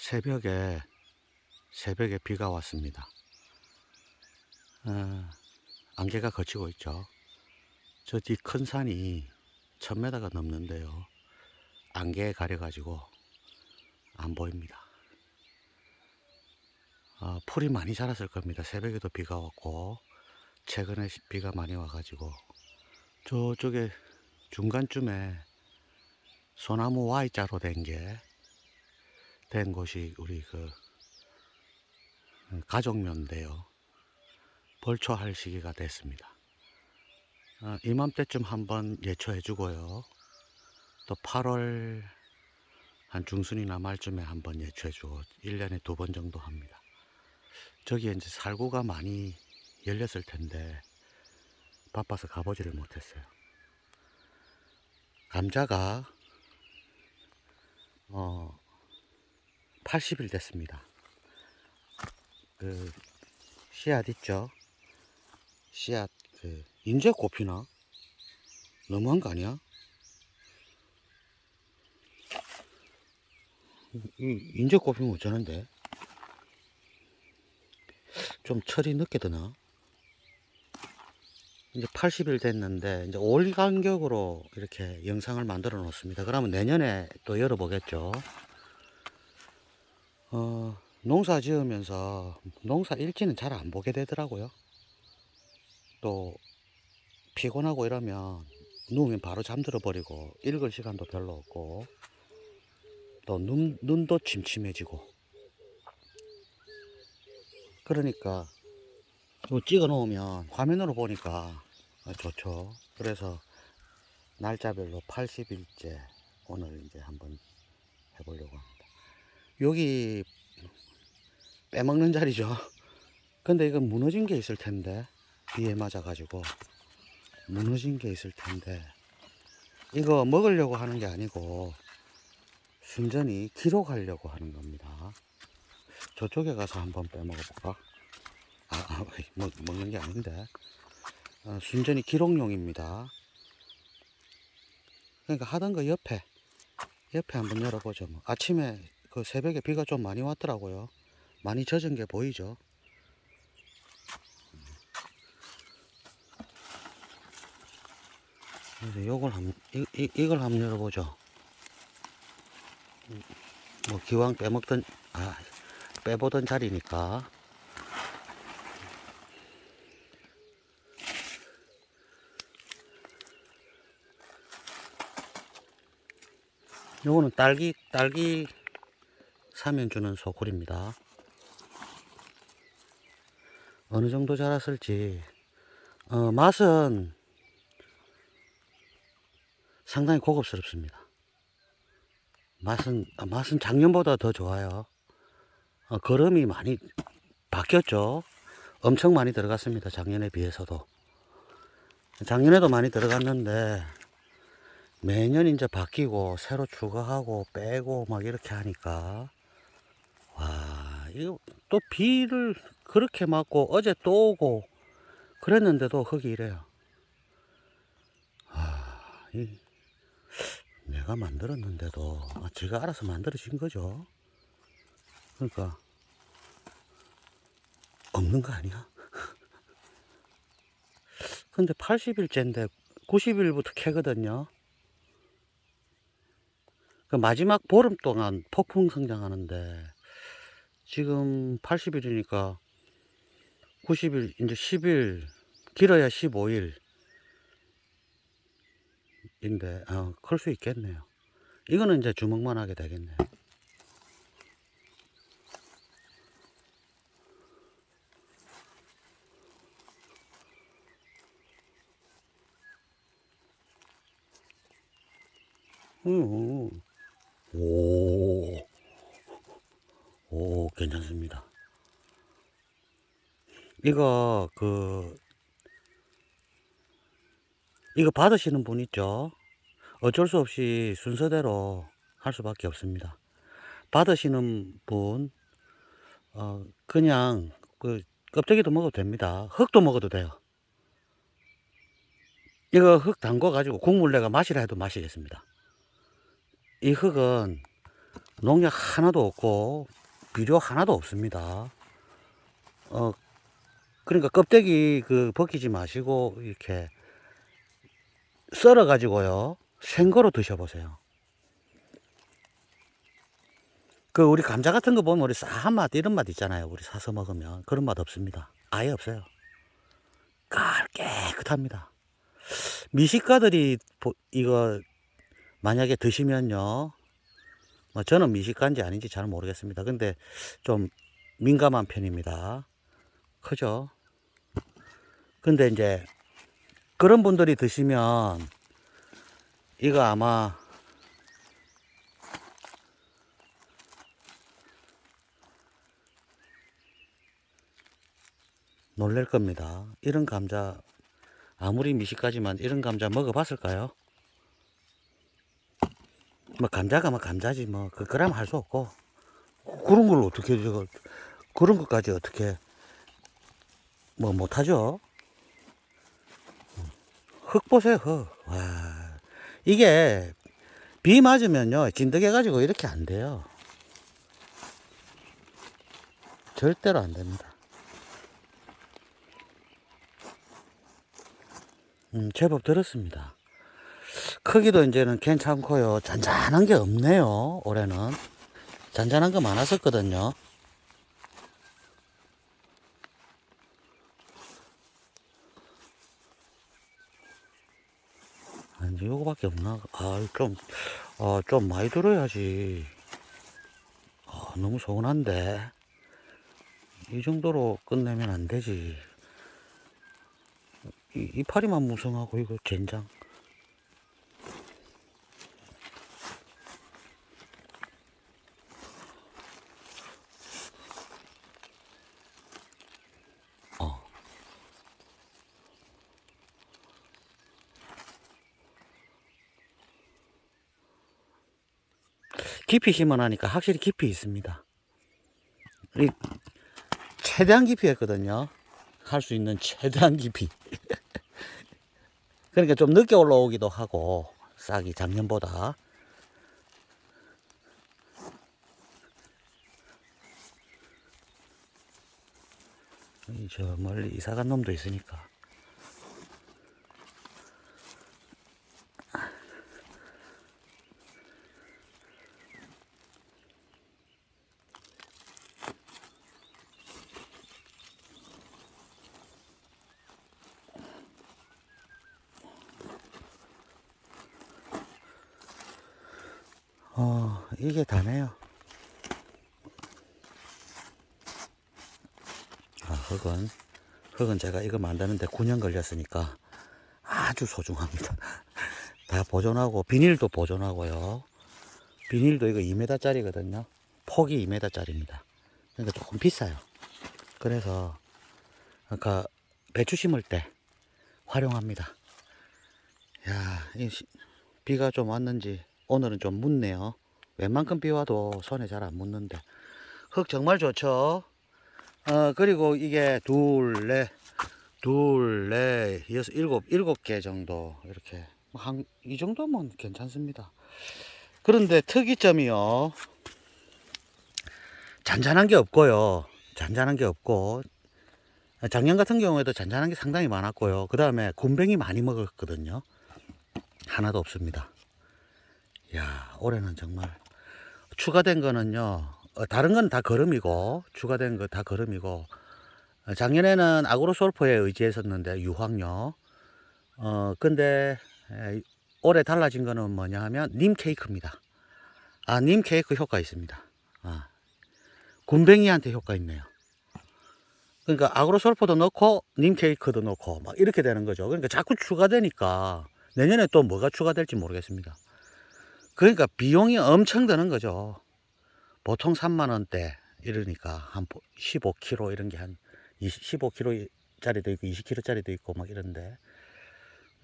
새벽에 새벽에 비가 왔습니다. 어, 안개가 걷히고 있죠. 저 뒤 큰 산이 1000m가 넘는데요. 안개에 가려가지고 안 보입니다. 어, 풀이 많이 자랐을 겁니다. 새벽에도 비가 왔고 최근에 시- 비가 많이 와가지고 저쪽에 중간쯤에 소나무 Y자로 된 게 된 곳이 우리 그 어, 가족묘인데요. 벌초할 시기가 됐습니다. 어, 이맘때쯤 한번 예초해 주고요. 또 8월 한 중순이나 말쯤에 한번 예초해 주고 1년에 두 번 정도 합니다. 저기에 이제 살구가 많이 열렸을 텐데 바빠서 가보지를 못했어요. 감자가 어 80일 됐습니다. 그 씨앗 있죠? 씨앗 그 인제 꼽히나? 너무한 거 아니야? 이 인제 꼽히면 어쩌는데? 좀 철이 늦게 드나? 이제 80일 됐는데 이제 올 간격으로 이렇게 영상을 만들어 놓습니다. 그러면 내년에 또 열어보겠죠. 어, 농사 지으면서 농사 일지는 잘 안 보게 되더라고요. 또 피곤하고 이러면 누우면 바로 잠들어 버리고 읽을 시간도 별로 없고 또 눈, 눈도 침침해지고 그러니까 찍어 놓으면 화면으로 보니까 아, 좋죠. 그래서 날짜별로 80일째 오늘 이제 한번 해보려고 합니다. 여기 빼먹는 자리죠. 근데 이건 무너진 게 있을 텐데 비에 맞아가지고 무너진 게 있을 텐데 이거 먹으려고 하는 게 아니고 순전히 기록하려고 하는 겁니다. 저쪽에 가서 한번 빼먹어 볼까? 아, 아 먹, 먹는 게 아닌데 어, 순전히 기록용입니다. 그러니까 하던 거 옆에 옆에 한번 열어보죠. 뭐. 아침에 그 새벽에 비가 좀 많이 왔더라고요. 많이 젖은 게 보이죠. 그래서 요걸 한 이, 이, 이걸 한번 열어보죠. 뭐 기왕 빼먹던 아 빼보던 자리니까 요거는 딸기 딸기 사면 주는 소굴입니다. 어느 정도 자랐을지 어, 맛은 상당히 고급스럽습니다. 맛은 아, 맛은 작년보다 더 좋아요. 어, 거름이 많이 바뀌었죠. 엄청 많이 들어갔습니다. 작년에 비해서도. 작년에도 많이 들어갔는데 매년 이제 바뀌고 새로 추가하고 빼고 막 이렇게 하니까 와 이거 또 비를 그렇게 맞고 어제 또 오고 그랬는데도 흙이 이래요. 아, 이 내가 만들었는데도 아, 제가 알아서 만들어진 거죠. 그러니까 없는 거 아니야? 근데 80일째인데 90일부터 캐거든요. 그 마지막 보름 동안 폭풍 성장하는데 지금 80일이니까 90일 이제 10일 길어야 15일 인데 어, 클 수 있겠네요. 이거는 이제 주먹만 하게 되겠네요. 음, 오, 오, 괜찮습니다. 이거, 그, 이거 받으시는 분 있죠? 어쩔 수 없이 순서대로 할 수밖에 없습니다. 받으시는 분, 어, 그냥, 그, 껍데기도 먹어도 됩니다. 흙도 먹어도 돼요. 이거 흙 담궈가지고 국물 내가 마시라 해도 마시겠습니다. 이 흙은 농약 하나도 없고 비료 하나도 없습니다. 어 그러니까 껍데기 그 벗기지 마시고 이렇게 썰어 가지고요 생거로 드셔보세요. 그 우리 감자 같은 거 보면 우리 싸한 맛 이런 맛 있잖아요. 우리 사서 먹으면 그런 맛 없습니다. 아예 없어요. 깔 깨끗합니다. 미식가들이 보- 이거 만약에 드시면요. 뭐 저는 미식가인지 아닌지 잘 모르겠습니다. 근데 좀 민감한 편입니다. 크죠? 근데 이제 그런 분들이 드시면 이거 아마 놀랄 겁니다. 이런 감자 아무리 미식가지만 이런 감자 먹어봤을까요? 뭐 감자가 뭐 감자지 뭐. 그 그람 할 수 없고. 그런 걸 어떻게 저거 그런 것까지 어떻게 뭐 못하죠? 흙 보세요 흙와. 이게 비 맞으면요 진드게 가지고 이렇게 안 돼요. 절대로 안 됩니다. 음, 제법 들었습니다 크기도 이제는 괜찮고요. 잔잔한 게 없네요. 올해는 잔잔한 거 많았었거든요. 아니 요거밖에 없나? 아, 좀, 아, 좀 많이 들어야지. 아, 너무 서운한데. 이 정도로 끝내면 안 되지. 이, 이파리만 무성하고 이거 젠장. 깊이 심어놓으니까 확실히 깊이 있습니다. 이 최대한 깊이 했거든요. 할 수 있는 최대한 깊이. 그러니까 좀 늦게 올라오기도 하고, 싹이 작년보다. 이저 멀리 이사 간 놈도 있으니까. 어, 이게 다네요. 아, 흙은, 흙은 제가 이거 만드는데 9년 걸렸으니까 아주 소중합니다. 다 보존하고, 비닐도 보존하고요. 비닐도 이거 2m짜리거든요. 폭이 2m짜리입니다. 그러니까 조금 비싸요. 그래서, 그러니까 배추 심을 때 활용합니다. 야, 이 시- 비가 좀 왔는지 오늘은 좀 묻네요. 웬만큼 비 와도 손에 잘 안 묻는데 흙 정말 좋죠. 어 그리고 이게 둘, 넷, 둘, 넷, 여섯, 일곱, 일곱 개 정도 이렇게 한 이 정도면 괜찮습니다. 그런데 특이점이요. 잔잔한 게 없고요. 잔잔한 게 없고 작년 같은 경우에도 잔잔한 게 상당히 많았고요. 그 다음에 곰뱅이 많이 먹었거든요. 하나도 없습니다. 야, 올해는 정말 추가된 거는요. 어, 다른 건다 거름이고 추가된 거다 거름이고 어, 작년에는 아그로솔포에 의지했었는데 유황요. 어 근데 에, 올해 달라진 거는 뭐냐 하면 님 케이크입니다. 아, 님 케이크 효과 있습니다. 아. 곰뱅이한테 효과 있네요. 그러니까 아그로솔포도 넣고 님 케이크도 넣고 막 이렇게 되는 거죠. 그러니까 자꾸 추가되니까 내년에 또 뭐가 추가될지 모르겠습니다. 그러니까 비용이 엄청 드는 거죠. 보통 3만 원대 이러니까 한 15kg 이런 게 한 15kg짜리도 있고 20kg짜리도 있고 막 이런데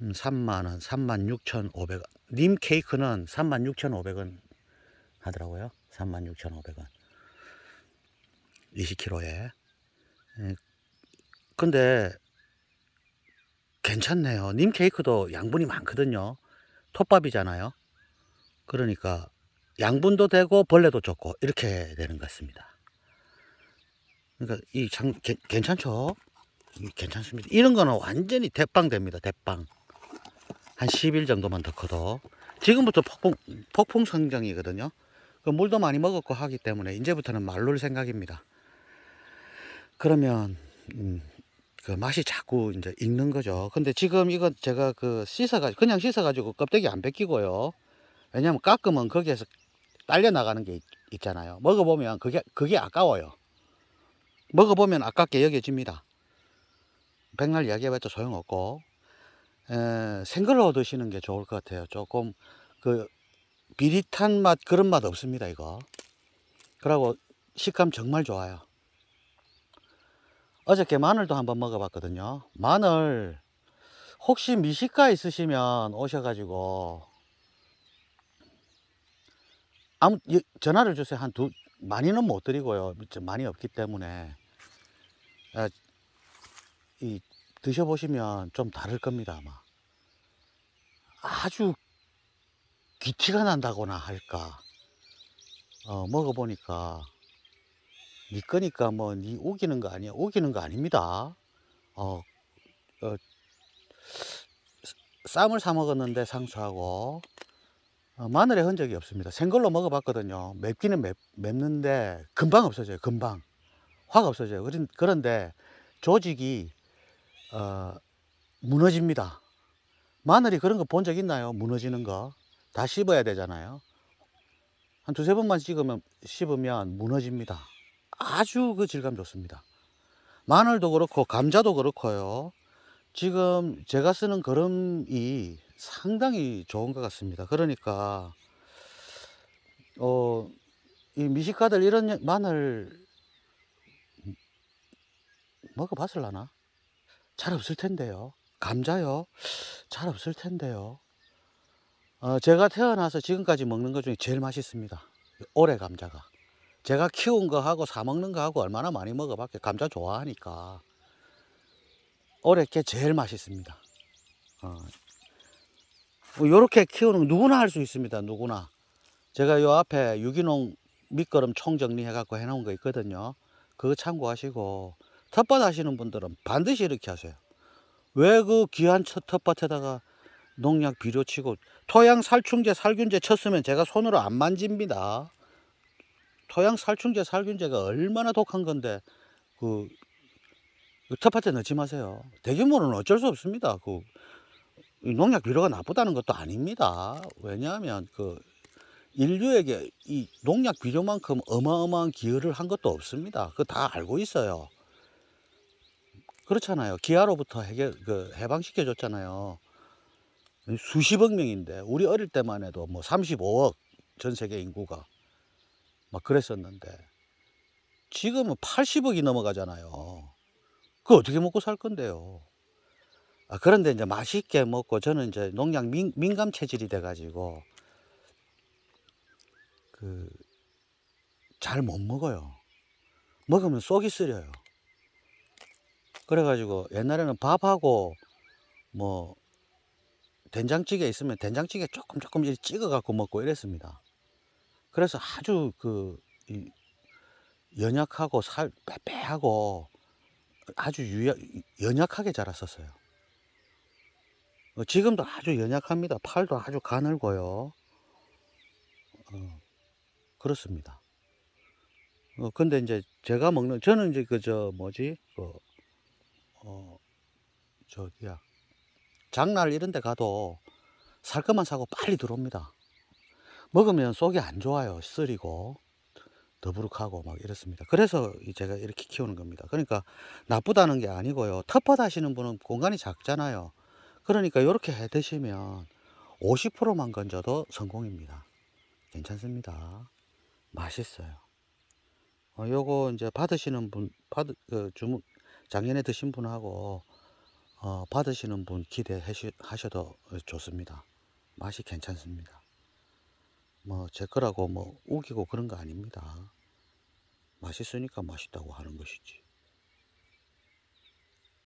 음, 3만 원, 3만 6,500원. 님 케이크는 3만 6,500원 하더라고요. 3만 6,500원. 20kg에. 근데 괜찮네요. 님 케이크도 양분이 많거든요. 톱밥이잖아요. 그러니까 양분도 되고 벌레도 좋고 이렇게 되는 것 같습니다. 그러니까 이 장, 괜- 괜찮죠? 이 괜찮습니다. 이런 거는 완전히 대빵 됩니다. 대빵. 한 10일 정도만 더 커도 지금부터 폭풍 폭풍 성장이거든요. 그 물도 많이 먹었고 하기 때문에 이제부터는 말놀 생각입니다. 그러면 음, 그 맛이 자꾸 이제 익는 거죠. 근데 지금 이건 제가 그 씻어가지고 그냥 씻어가지고 껍데기 안 벗기고요. 왜냐면 깎으면 거기에서 딸려 나가는 게 있, 잖아요 먹어보면 그게 그게 아까워요. 먹어보면 아깝게 여겨집니다. 백날 이야기해봤자 소용없고 에, 생걸로 드시는 게 좋을 것 같아요. 조금 그 비릿한 맛 그런 맛 없습니다. 이거. 그리고 식감 정말 좋아요. 어저께 마늘도 한번 먹어봤거든요. 마늘 혹시 미식가 있으시면 오셔가지고 아무 이- 전화를 주세요. 한 두 많이는 못 드리고요. 좀 많이 없기 때문에 아, 이 드셔보시면 좀 다를 겁니다 아마. 아주 귀티가 난다거나 할까. 어, 먹어보니까 니 거니까 뭐니 우기는 거 아니야. 우기는 거 아닙니다. 어, 어, 쌈을 사 먹었는데 상추하고 어, 마늘의 흔적이 없습니다. 생걸로 먹어봤거든요. 맵기는 맵, 맵는데 금방 없어져요. 금방 확 없어져요. 그런- 그런데 조직이 어, 무너집니다. 마늘이 그런 거 본 적 있나요? 무너지는 거. 다 씹어야 되잖아요. 한 두세 번만 씹으면, 씹으면 무너집니다. 아주 그 질감 좋습니다. 마늘도 그렇고, 감자도 그렇고요. 지금 제가 쓰는 거름이 상당히 좋은 것 같습니다. 그러니까, 어, 이 미식가들 이런 마늘 먹어봤을라나? 잘 없을 텐데요. 감자요? 잘 없을 텐데요. 어, 제가 태어나서 지금까지 먹는 것 중에 제일 맛있습니다. 올해 감자가. 제가 키운 거하고 사 먹는 거하고 얼마나 많이 먹어봤게 감자 좋아하니까. 올해 게 제일 맛있습니다. 어. 이렇게 키우는 거 누구나 할 수 있습니다. 누구나. 제가 요 앞에 유기농 밑거름 총 정리해갖고 해놓은 거 있거든요. 그거 참고하시고 텃밭 하시는 분들은 반드시 이렇게 하세요. 왜 그 귀한 첫 텃밭에다가 농약 비료 치고 토양 살충제 살균제 쳤으면 제가 손으로 안 만집니다. 토양 살충제 살균제가 얼마나 독한 건데 그, 그 텃밭에 넣지 마세요. 대규모는 어쩔 수 없습니다. 그 농약 비료가 나쁘다는 것도 아닙니다. 왜냐하면 그 인류에게 이 농약 비료만큼 어마어마한 기여를 한 것도 없습니다. 그거 다 알고 있어요. 그렇잖아요. 기아로부터 해결, 그 해방시켜 줬잖아요. 수십억 명인데, 우리 어릴 때만 해도 뭐 35억 전 세계 인구가 막 그랬었는데, 지금은 80억이 넘어가잖아요. 그거 어떻게 먹고 살 건데요? 아, 그런데 이제 맛있게 먹고 저는 이제 농약 민, 민감 체질이 돼가지고, 그, 잘 못 먹어요. 먹으면 속이 쓰려요. 그래가지고 옛날에는 밥하고 뭐 된장찌개 있으면 된장찌개 조금 조금 이렇게 찍어 갖고 먹고 이랬습니다. 그래서 아주 그이 연약하고 살 빼빼하고 아주 유야, 연약하게 자랐었어요. 어, 지금도 아주 연약합니다. 팔도 아주 가늘고요. 어, 그렇습니다. 어, 근데 이제 제가 먹는 저는 이제 그 저 뭐지 그 어, 저기야. 장날 이런 데 가도 살 것만 사고 빨리 들어옵니다. 먹으면 속이 안 좋아요. 쓰리고, 더부룩하고 막 이렇습니다. 그래서 이 제가 이렇게 키우는 겁니다. 그러니까 나쁘다는 게 아니고요. 텃밭 하시는 분은 공간이 작잖아요. 그러니까 이렇게 해 드시면 50%만 건져도 성공입니다. 괜찮습니다. 맛있어요. 어, 요거 이제 받으시는 분, 받, 그 주문, 작년에 드신 분하고 어, 받으시는 분 기대하셔도 좋습니다. 맛이 괜찮습니다. 뭐 제 거라고 뭐 우기고 그런 거 아닙니다. 맛있으니까 맛있다고 하는 것이지.